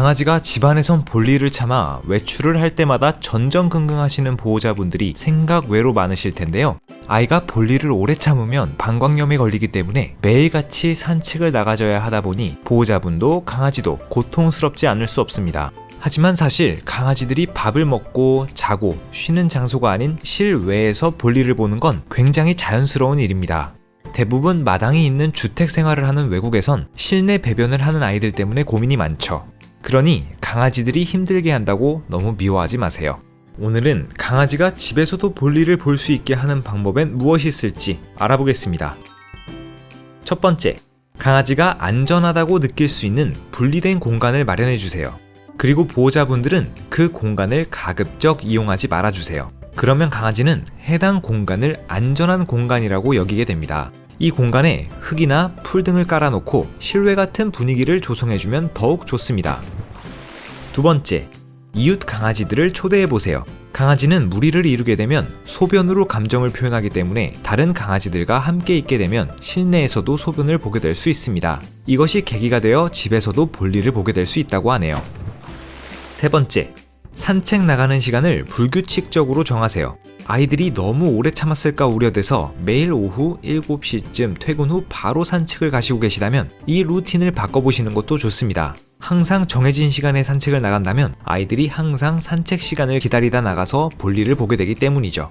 강아지가 집안에선 볼일을 참아 외출을 할 때마다 전전긍긍 하시는 보호자분들이 생각 외로 많으실 텐데요. 아이가 볼일을 오래 참으면 방광염에 걸리기 때문에 매일같이 산책을 나가줘야 하다 보니 보호자분도 강아지도 고통스럽지 않을 수 없습니다. 하지만 사실 강아지들이 밥을 먹고 자고 쉬는 장소가 아닌 실외에서 볼일을 보는 건 굉장히 자연스러운 일입니다. 대부분 마당이 있는 주택 생활을 하는 외국에선 실내 배변을 하는 아이들 때문에 고민이 많죠. 그러니 강아지들이 힘들게 한다고 너무 미워하지 마세요. 오늘은 강아지가 집에서도 볼일을 볼 수 있게 하는 방법엔 무엇이 있을지 알아보겠습니다. 첫 번째, 강아지가 안전하다고 느낄 수 있는 분리된 공간을 마련해 주세요. 그리고 보호자분들은 그 공간을 가급적 이용하지 말아 주세요. 그러면 강아지는 해당 공간을 안전한 공간이라고 여기게 됩니다. 이 공간에 흙이나 풀 등을 깔아놓고 실외 같은 분위기를 조성해주면 더욱 좋습니다. 두 번째, 이웃 강아지들을 초대해 보세요. 강아지는 무리를 이루게 되면 소변으로 감정을 표현하기 때문에 다른 강아지들과 함께 있게 되면 실내에서도 소변을 보게 될 수 있습니다. 이것이 계기가 되어 집에서도 볼일을 보게 될 수 있다고 하네요. 세 번째, 산책 나가는 시간을 불규칙적으로 정하세요. 아이들이 너무 오래 참았을까 우려돼서 매일 오후 7시쯤 퇴근 후 바로 산책을 가시고 계시다면 이 루틴을 바꿔보시는 것도 좋습니다. 항상 정해진 시간에 산책을 나간다면 아이들이 항상 산책 시간을 기다리다 나가서 볼일을 보게 되기 때문이죠.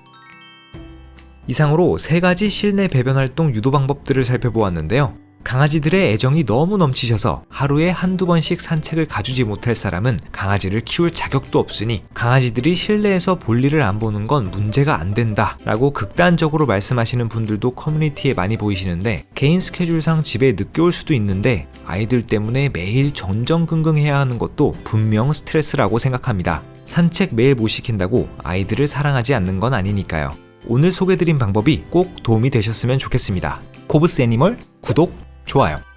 이상으로 세 가지 실내 배변 활동 유도 방법들을 살펴보았는데요. 강아지들의 애정이 너무 넘치셔서 하루에 한두 번씩 산책을 가주지 못할 사람은 강아지를 키울 자격도 없으니 강아지들이 실내에서 볼일을 안 보는 건 문제가 안 된다 라고 극단적으로 말씀하시는 분들도 커뮤니티에 많이 보이시는데 개인 스케줄상 집에 늦게 올 수도 있는데 아이들 때문에 매일 전전긍긍 해야 하는 것도 분명 스트레스라고 생각합니다. 산책 매일 못 시킨다고 아이들을 사랑하지 않는 건 아니니까요. 오늘 소개드린 방법이 꼭 도움이 되셨으면 좋겠습니다. 코브스 애니멀 구독, 좋아요.